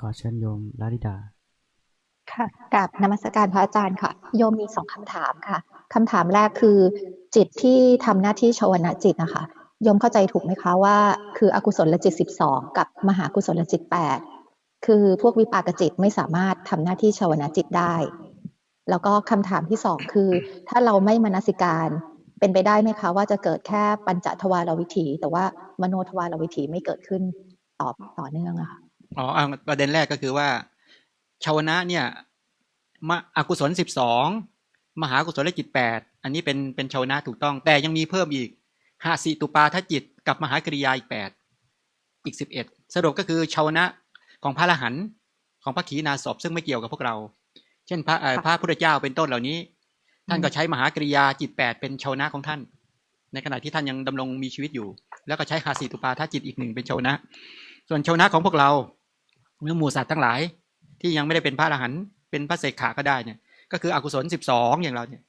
ขอเชิญโยมลาลิดา ค่ะกราบนมัสการพระอาจารย์ค่ะ โยมมีสองคำถามค่ะคำถามแรกคือ จิตที่ทำหน้าที่ชวนะจิตนะคะโยมเข้าใจถูกไหมคะว่า คืออกุศลจิตสิบสองกับมหากุศลจิตแปดคือพวกวิปากจิตไม่สามารถทำหน้าที่ชวนะจิตได้ แล้วก็คำถามที่สองคือ ถ้าเราไม่มนสิการเป็นไปได้ไหมคะ ว่าจะเกิดแค่ปัญจทวารวิถี แต่ว่ามโนทวารวิถีไม่เกิดขึ้นต่อต่อเนื่องอะค่ะ อ๋อเอาประเด็นแรกก็คือว่าชาวนะเนี่ยมาอกุศลสิบสองมหากุศลจิตแปดอันนี้เป็นเป็นชาวนะถูกต้อง แต่ยังมีเพิ่มอีกหาสีตุปาทจิต กับมหากริยาอีกแปดอีกสิบเอ็ดสรุปก็คือชาวนะของพระอรหันต์ของพระขีณาสพซึ่งไม่เกี่ยวกับพวกเรา เช่นพระเอ่อค่ะพระพุทธเจ้าเป็นต้นเหล่านี้ ท่านอืมก็ใช้มหากริยาจิตแปดเป็นชาวนะของท่าน ในขณะที่ท่านยังดำรงมีชีวิตอยู่ แล้วก็ใช้หาสีตุปาทจิตอีกหนึ่งเป็นชาวนะ ส่วนชาวนะของพวกเรา เมื่อหมู่สัตว์ทั้งหลาย ที่ยังไม่ได้เป็นพระอรหันต์เป็นพระเสกขาก็ได้เนี่ย ก็คืออกุศลสิบสองอย่างเราเนี่ย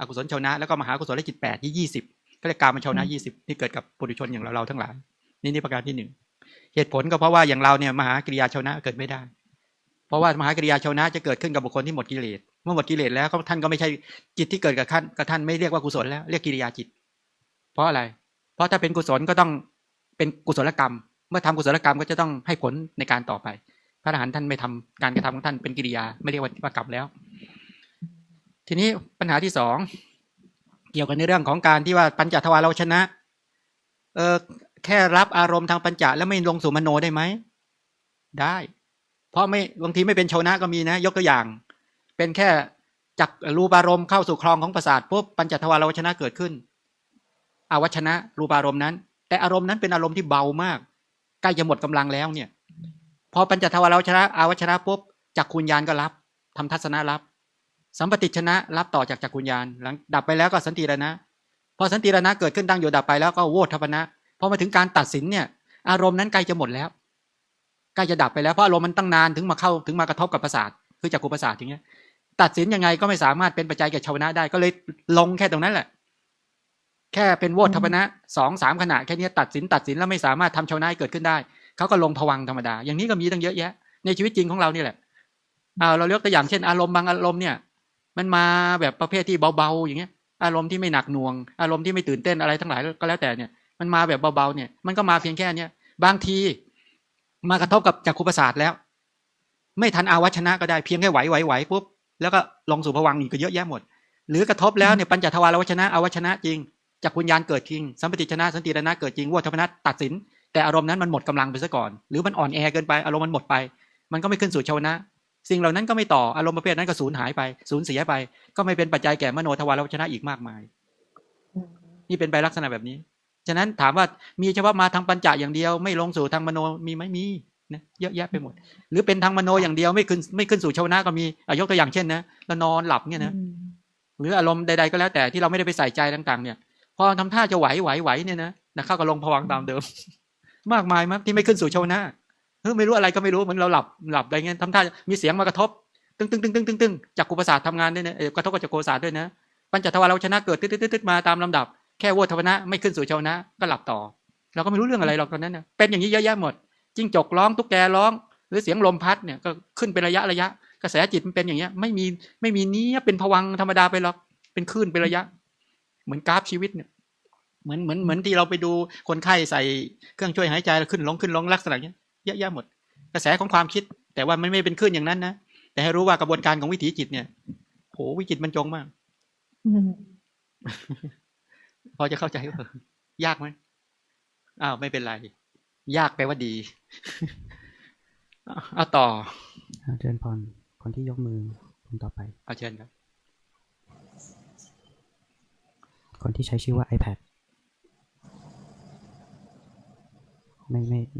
อกุศลชาวนะ แล้วก็มหากุศลจิตแปดที่ยี่สิบก็เรียกการมันชาวนะยี่สิบที่เกิดกับปุถุชนอย่างเราเราทั้งหลาย นี่นี่ประการที่หนึ่งเหตุผลก็เพราะว่าอย่างเราเนี่ยมหากริยาชาวนะเกิดไม่ได้ เพราะว่ามหากริยาชาวนะจะเกิดขึ้นกับบุคคลที่หมดกิเลสเมื่อหมดกิเลสแล้วก็ท่านก็ไม่ใช่จิตที่เกิดกับท่านกับท่านไม่เรียกว่ากุศลแล้วเรียกกิริยาจิต เพราะอะไร เพราะถ้าเป็นกุศลก็ต้องเป็นกุศลกรรม เมื่อทำกุศลกรรมก็จะต้องให้ผลในการต่อไป พระอรหันต์ท่านไม่ทำการกระทำของท่านเป็นกิริยา ไม่เรียกว่าว่ากรรมแล้ว ทีนี้ปัญหาที่สองเกี่ยวกันในเรื่องของการที่ว่าปัญจทวารเราชนะ เออแค่รับอารมณ์ทางปัญจแล้วไม่ลงสู่มโนได้ไหม ได้ เพราะไม่บางทีไม่เป็นชนะก็มีนะ ยกตัวอย่าง เป็นแค่จักรูปารมณ์เข้าสู่คลองของประสาทปุ๊บปัญจทวารวชนะเกิดขึ้นอาวัชนะรูปารมณ์นั้น แต่อารมณ์นั้นเป็นอารมณ์ที่เบามาก ใกล้จะหมดกำลังแล้วเนี่ย พอปัญจทวารวชนะอาวัชนะปุ๊บจักคุญญาณก็รับทำทัศนะรับ สัมปติชนะรับต่อจากจักคุญญาณหลังดับไปแล้วก็สันติรณะพอสันติรณะเกิดขึ้นตั้งอยู่ดับไปแล้วก็โวทัพนะพอมาถึงการตัดสินเนี่ย อารมณ์นั้นใกล้จะหมดแล้วใกล้จะดับไปแล้วเพราะอารมณ์มันตั้งนานถึงมาเข้าถึงมากระทบกับประสาทคือจักรุประสาทอย่างเงี้ยตัดสินยังไงก็ไม่สามารถเป็นปัจจัยแก่ชาวนะได้ก็เลยลงแค่ตรงนั้นแหละ แค่เป็นโวทัพนะสองสามขณะแค่เนี้ยตัดสินตัดสินแล้วไม่สามารถทำชาวนะให้เกิดขึ้นได้ เขาก็ลงผวังค์ธรรมดา อย่างนี้ก็มีตั้งเยอะแยะ ในชีวิตจริงของเรานี่แหละเอาเรายกตัวอย่างเช่น อารมณ์บางอารมณ์เนี่ย มันมาแบบประเภทที่เบาๆอย่างเงี้ย อารมณ์ที่ไม่หนักหน่วง อารมณ์ที่ไม่ตื่นเต้นอะไรทั้งหลายก็แล้วแต่เนี่ย มันมาแบบเบาๆเนี่ย มันก็มาเพียงแค่เนี้ยบางทีมากระทบกับจักรุประสาทแล้ว ไม่ทันอาวัชนะก็ได้เพียงแค่ไหวไหวไหวปุ๊บแล้วก็ลงสู่ผวังค์อีกก็เยอะแยะหมด หรือกระทบแล้วเนี่ยปัญจทวารวัชนะอาวัชนะจริง จักรุญญาณเกิดจริง สัมปติชนะสันติรณะเกิดจริงวัฏพนัตตัดสิน แต่อารมณ์นั้นมันหมดกำลังไปซะก่อน หรือมันอ่อนแอเกินไป อารมณ์มันหมดไป มันก็ไม่ขึ้นสู่ชาวนะ สิ่งเหล่านั้นก็ไม่ต่อ อารมณ์ประเภทนั้นก็สูญหายไป สูญเสียไป ก็ไม่เป็นปัจจัยแก่มโนทวารวัชนะอีกมากมาย นี่เป็นไปลักษณะแบบนี้ ฉะนั้นถามว่ามีเฉพาะมาทางปัญจอย่างเดียว ไม่ลงสู่ทางมโน มีไหมมีนะเยอะแยะไปหมด หรือเป็นทางมโนอย่างเดียวไม่ขึ้นไม่ขึ้นสู่ชาวนะก็มีอะยกตัวอย่างเช่นนะเรานอนหลับเนี่ยนะ หรืออารมณ์ใดๆก็แล้วแต่ที่เราไม่ได้ไปใส่ใจต่าง ๆ เนี่ย พอทำท่าจะไหวไหวไหวเนี่ยนะนะเข้าก็ลงผวังตามเดิม มากมายมั้ยที่ไม่ขึ้นสู่ชาวนะเฮ้ยไม่รู้อะไรก็ไม่รู้เหมือนเราหลับหลับอะไรเงี้ยทำท่ามีเสียงมากระทบ ตึ้งตึ้งตึ้งตึ้งตึ้งตึ้งจากกุปศาสตร์ทำงานด้วยนะเอ่อกระทบกับจักรโกศาสตร์ด้วยนะปัญจทวารเราชนะเกิดตึ๊ดตึ๊ดตึ๊ดมาตามลำดับแค่โวทวนะไม่ขึ้นสู่ชาวนะก็หลับต่อ เราก็ไม่รู้เรื่องอะไรหรอกตอนนั้นนะเป็นอย่างนี้เยอะแยะหมดจิ้งจกร้องตุ๊กแกร้อง หรือเสียงลมพัดเนี่ยก็ขึ้นเป็นระยะระยะ กระแสจิตมันเป็นอย่างเงี้ยไม่มีไม่มีนี้เป็นผวังธรรมดาไปหรอกเป็นคลื่นเป็นระยะ เหมือนกราฟชีวิตเนี่ยเหมือนเหมือนเหมือนที่เราไปดูคนไข้ใส่เครื่องช่วยหายใจแล้วขึ้นลงขึ้นลงลักษณะเนี้ยเยอะแยะหมด กระแสของความคิด แต่ว่ามันไม่เป็นคลื่นอย่างนั้นนะแต่ให้รู้ว่ากระบวนการของวิถีจิตเนี่ยโหวิจิตรบรรจงมากอืมพอจะเข้าใจเปล่ายากไหมอ้าวไม่เป็นไร ยากแปลว่าดีเอาต่ออาเจริญพรคนที่ยกมือคนต่อไปเอาเชิญครับ คนที่ใช้ชื่อว่า iPad ไม่ไม่